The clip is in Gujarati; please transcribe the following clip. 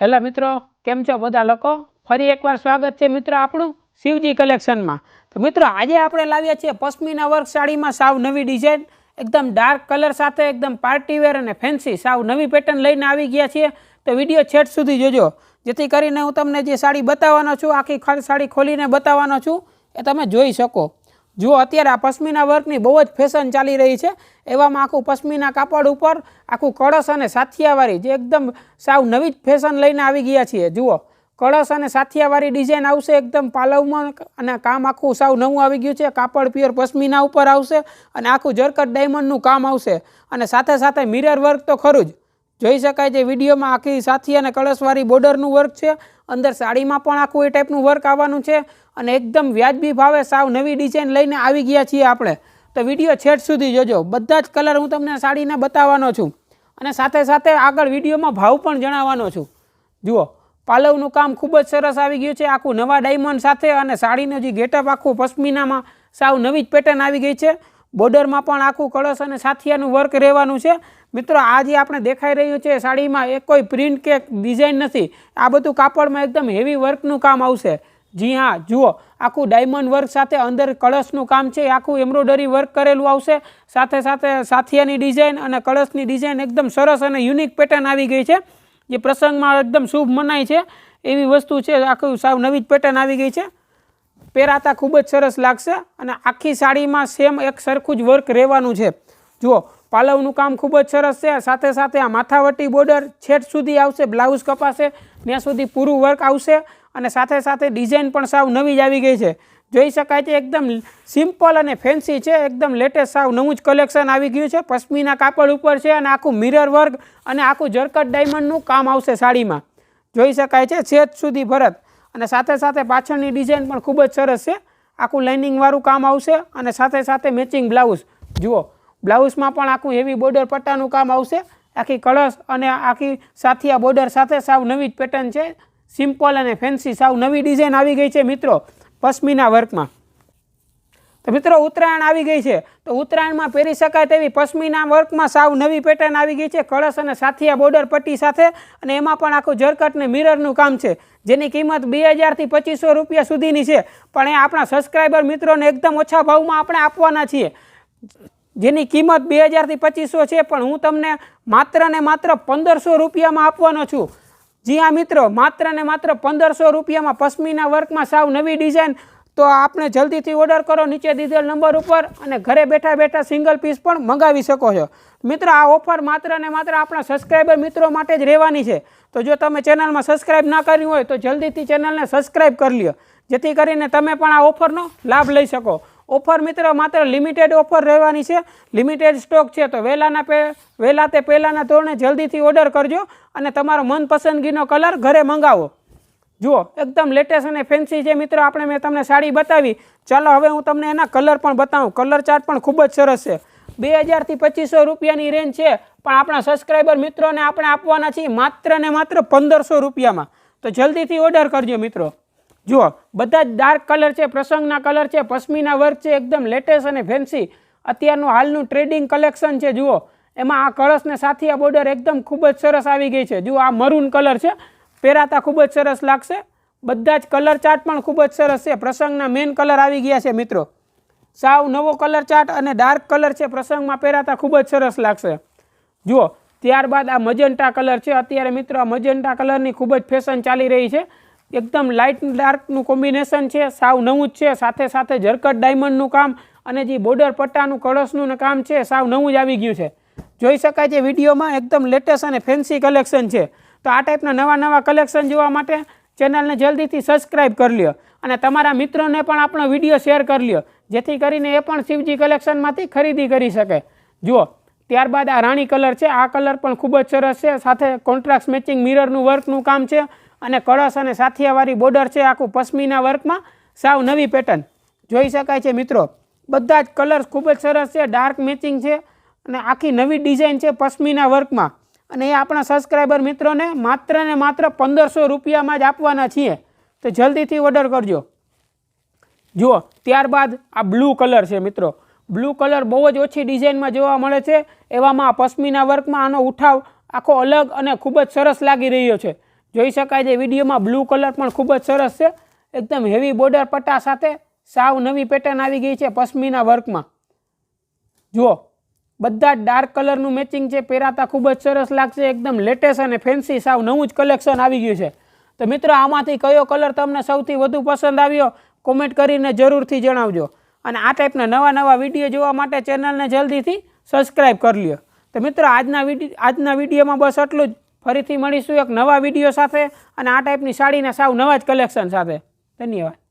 હેલો મિત્રો, કેમ છો બધા લોકો? ફરી એકવાર સ્વાગત છે મિત્રો આપણું શિવજી કલેક્શનમાં. તો મિત્રો, આજે આપણે લાવ્યા છીએ પશ્મિના વર્ક સાડીમાં સાવ નવી ડિઝાઇન, એકદમ ડાર્ક કલર સાથે, એકદમ પાર્ટી વેર અને ફેન્સી સાવ નવી પેટર્ન લઈને આવી ગયા છીએ. તો વીડિયો છેટ સુધી જોજો. જેથી કરીને હું તમને જે સાડી બતાવવાનો છું, આખી સાડી ખોલીને બતાવવાનો છું, એ તમે જોઈ શકો. જુઓ અત્યારે આ પશ્મિના વર્કની બહુ જ ફેશન ચાલી રહી છે, એવામાં આખું પશ્મિના કાપડ ઉપર આખું કળશ અને સાથિયાવાળી જે એકદમ સાવ નવી જ ફેશન લઈને આવી ગયા છીએ. જુઓ, કળશ અને સાથિયાવાળી ડિઝાઇન આવશે એકદમ પાલવમાં અને કામ આખું સાવ નવું આવી ગયું છે. કાપડ પ્યોર પશ્મિના ઉપર આવશે અને આખું જરકટ ડાયમંડનું કામ આવશે. અને સાથે સાથે મિરર વર્ક તો ખરું જ. જોઈ શકાય છે, વિડીયોમાં આખી સાથી અને કળશવાળી બોર્ડરનું વર્ક છે, અંદર સાડીમાં પણ આખું એ ટાઈપનું વર્ક આવવાનું છે અને એકદમ વ્યાજબી ભાવે સાવ નવી ડિઝાઇન લઈને આવી ગયા છીએ આપણે. તો વીડિયો છેટ સુધી જોજો. બધા જ કલર હું તમને સાડીના બતાવવાનો છું. અને સાથે સાથે આગળ વિડીયોમાં ભાવ પણ જણાવવાનો છું. જુઓ, પાલવનું કામ ખૂબ જ સરસ આવી ગયું છે, આખું નવા ડાયમંડ સાથે અને સાડીનું જે ગેટઅપ આખું પશ્મિનામાં સાવ નવી જ પેટર્ન આવી ગઈ છે. બોર્ડરમાં પણ આખું કળશ અને સાથિયાનું વર્ક રહેવાનું છે. મિત્રો, આ જે આપણે દેખાઈ રહ્યું છે સાડીમાં એ કોઈ પ્રિન્ટ કે ડિઝાઇન નથી. આ બધું કાપડમાં એકદમ હેવી વર્કનું કામ આવશે. જી હા, જુઓ, આખું ડાયમંડ વર્ક સાથે અંદર કળશનું કામ છે આખું એમ્બ્રોડરી વર્ક કરેલું આવશે. સાથે સાથે સાથિયાની ડિઝાઇન અને કળશની ડિઝાઇન એકદમ સરસ અને યુનિક પેટર્ન આવી ગઈ છે, જે પ્રસંગમાં એકદમ શુભ મનાય છે. એવી વસ્તુ છે, આખું સાવ નવી જ પેટર્ન આવી ગઈ છે. પહેરાતા ખૂબ જ સરસ લાગશે અને આખી સાડીમાં સેમ એક સરખું જ વર્ક રહેવાનું છે. જુઓ, પાલવનું કામ ખૂબ જ સરસ છે, સાથે સાથે આ માથાવટી બોર્ડર છેટ સુધી આવશે બ્લાઉઝ કપાશે, ત્યાં સુધી પૂરું વર્ક આવશે અને સાથે સાથે ડિઝાઇન પણ સાવ નવી જ આવી ગઈ છે. જોઈ શકાય છે, એકદમ સિમ્પલ અને ફેન્સી છે, એકદમ લેટેસ્ટ સાવ નવું જ કલેક્શન આવી ગયું છે. પશ્મીના કાપડ ઉપર છે અને આખું મિરર વર્ક અને આખું જરકટ ડાયમંડનું કામ આવશે સાડીમાં. જોઈ શકાય છે છેદ સુધી ભરત. અને સાથે સાથે પાછળની ડિઝાઇન પણ ખૂબ જ સરસ છે. આખું લાઇનિંગવાળું કામ આવશે અને સાથે સાથે મેચિંગ બ્લાઉઝ જુઓ બ્લાઉઝમાં પણ આખું હેવી બોર્ડર પટ્ટાનું કામ આવશે. આખી કળશ અને આખી સાથિયા બોર્ડર સાથે સાવ નવી જ પેટર્ન છે. સિમ્પલ અને ફેન્સી સાવ નવી ડિઝાઇન આવી ગઈ છે મિત્રો. પશ્મિના વર્કમાં. તો મિત્રો, ઉત્તરાયણ આવી ગઈ છે. તો ઉત્તરાયણમાં પહેરી શકાય તેવી પશ્મિના વર્કમાં સાવ નવી પેટર્ન આવી ગઈ છે. કળશ અને સાથિયા બોર્ડર પટ્ટી સાથે અને એમાં પણ આખું જરકટ ને મિરરનું કામ છે. જેની કિંમત બે હજારથી પચીસો રૂપિયા સુધીની છે. પણ એ આપણા સબસ્ક્રાઈબર મિત્રોને એકદમ ઓછા ભાવમાં આપણે આપવાના છીએ. જેની કિંમત બે હજારથી પચીસો છે, પણ હું તમને માત્ર ને માત્ર પંદરસો રૂપિયામાં આપવાનો છું. જી હા મિત્રો, માત્ર ને માત્ર પંદરસો રૂપિયામાં પશ્મિના વર્કમાં સાવ નવી ડિઝાઇન તો આપણે જલ્દીથી ઓર્ડર કરો નીચે દીધેલ નંબર ઉપર અને ઘરે બેઠા બેઠા સિંગલ પીસ પણ મંગાવી શકો છો. મિત્ર, આ ઓફર માત્ર ને માત્ર આપણા સબસ્ક્રાઈબર મિત્રો માટે જ રહેવાની છે. તો જો તમે ચેનલમાં સબસ્ક્રાઈબ ના કરી હોય તો જલ્દીથી ચેનલને સબસ્ક્રાઈબ કરી લ્યો. જેથી કરીને તમે પણ આ ઓફરનો લાભ લઈ શકો. ઓફર મિત્ર, માત્ર લિમિટેડ ઓફર રહેવાની છે. લિમિટેડ સ્ટોક છે તો વહેલાના પે વહેલા તે પહેલાંના ધોરણે જલ્દીથી ઓર્ડર કરજો અને તમારો મનપસંદગીનો કલર ઘરે મંગાવો. જુઓ, એકદમ લેટેસ્ટ અને ફેન્સી છે. મિત્રો, આપણે મેં તમને સાડી બતાવી. ચાલો, હવે હું તમને એના કલર પણ બતાવું. કલર ચાર્ટ પણ ખૂબ જ સરસ છે. બે હજારથી પચીસો રૂપિયાની રેન્જ છે. પણ આપણા સબસ્ક્રાઈબર મિત્રોને આપણે આપવાના છીએ માત્ર ને માત્ર પંદરસો રૂપિયામાં. તો જલ્દીથી ઓર્ડર કરજો, મિત્રો. જુઓ, બધા જ ડાર્ક કલર છે, પ્રસંગના કલર છે, પશ્મીના વર્ક છે, એકદમ લેટેસ્ટ અને ફેન્સી અત્યારનું હાલનું ટ્રેડિંગ કલેક્શન છે, જુઓ. એમાં આ કળશને સાથિયા બોર્ડર એકદમ ખૂબ જ સરસ આવી ગઈ છે. જુઓ, આ મરૂન કલર છે. પહેરાતા ખૂબ જ સરસ લાગશે. બધા જ કલર ચાર્ટ પણ ખૂબ જ સરસ છે. પ્રસંગના મેઇન કલર આવી ગયા છે મિત્રો. સાવ નવો કલર ચાર્ટ અને ડાર્ક કલર છે પ્રસંગમાં પહેરાતા ખૂબ જ સરસ લાગશે. જુઓ, ત્યારબાદ આ મજન્ટા કલર છે. અત્યારે મિત્રો આ મજન્ટા કલરની ખૂબ જ ફેશન ચાલી રહી છે. એકદમ લાઇટ ડાર્કનું કોમ્બિનેશન છે. સાવ નવું જ છે. સાથે સાથે જરકટ ડાયમંડનું કામ અને જે બોર્ડર પટ્ટાનું કળશનું કામ છે, સાવ નવું જ આવી ગયું છે. જોઈ શકાય છે વિડીયોમાં એકદમ લેટેસ્ટ અને ફેન્સી કલેક્શન છે. તો આ ટાઈપના નવા નવા કલેક્શન જોવા માટે ચેનલને જલ્દીથી સબસ્ક્રાઈબ કરી લ્યો અને તમારા મિત્રોને પણ આપણો વીડિયો શેર કરી લ્યો. જેથી કરીને એ પણ શિવજી કલેક્શનમાંથી ખરીદી કરી શકે. જુઓ, ત્યારબાદ આ રાણી કલર છે. આ કલર પણ ખૂબ જ સરસ છે. સાથે કોન્ટ્રાક્ટ મેચિંગ મિરરનું વર્કનું કામ છે અને કળશ અને સાથિયાવાળી બોર્ડર છે આખું પશ્મિના વર્કમાં સાવ નવી પેટર્ન જોઈ શકાય છે મિત્રો, બધા જ કલર્સ ખૂબ જ સરસ છે. ડાર્ક મેચિંગ છે અને આખી નવી ડિઝાઇન છે પશ્મિના વર્કમાં અને એ આપણા સબસ્ક્રાઈબર મિત્રોને માત્ર ને માત્ર પંદરસો રૂપિયામાં જ આપવાના છીએ. તો જલ્દીથી ઓર્ડર કરજો. જુઓ, ત્યારબાદ આ બ્લુ કલર છે મિત્રો. બ્લુ કલર બહુ જ ઓછી ડિઝાઇનમાં જોવા મળે છે. એવામાં આ પશ્મિના વર્કમાં આનો ઉઠાવ આખો અલગ અને ખૂબ જ સરસ લાગી રહ્યો છે. જોઈ શકાય છે, વિડીયોમાં બ્લુ કલર પણ ખૂબ જ સરસ છે. એકદમ હેવી બોર્ડર પટ્ટા સાથે સાવ નવી પેટર્ન આવી ગઈ છે પશ્મિના વર્કમાં. જુઓ બધા ડાર્ક કલરનું મેચિંગ છે પહેરાતા ખૂબ જ સરસ લાગશે. એકદમ લેટેસ્ટ અને ફેન્સી સાવ નવું જ કલેક્શન આવી ગયું છે. તો મિત્રો, આમાંથી કયો કલર તમને સૌથી વધુ પસંદ આવ્યો? કોમેન્ટ કરીને જરૂરથી જણાવજો. અને આ ટાઈપના નવા નવા વીડિયો જોવા માટે ચેનલને જલ્દીથી સબસ્ક્રાઈબ કરી લ્યો. તો મિત્રો, આજના વીડિયો આજના વિડીયોમાં બસ એટલું જ. ફરીથી મળીશું એક નવા વીડિયો સાથે. અને આ ટાઈપની સાડીના સાવ નવા જ કલેક્શન સાથે. ધન્યવાદ.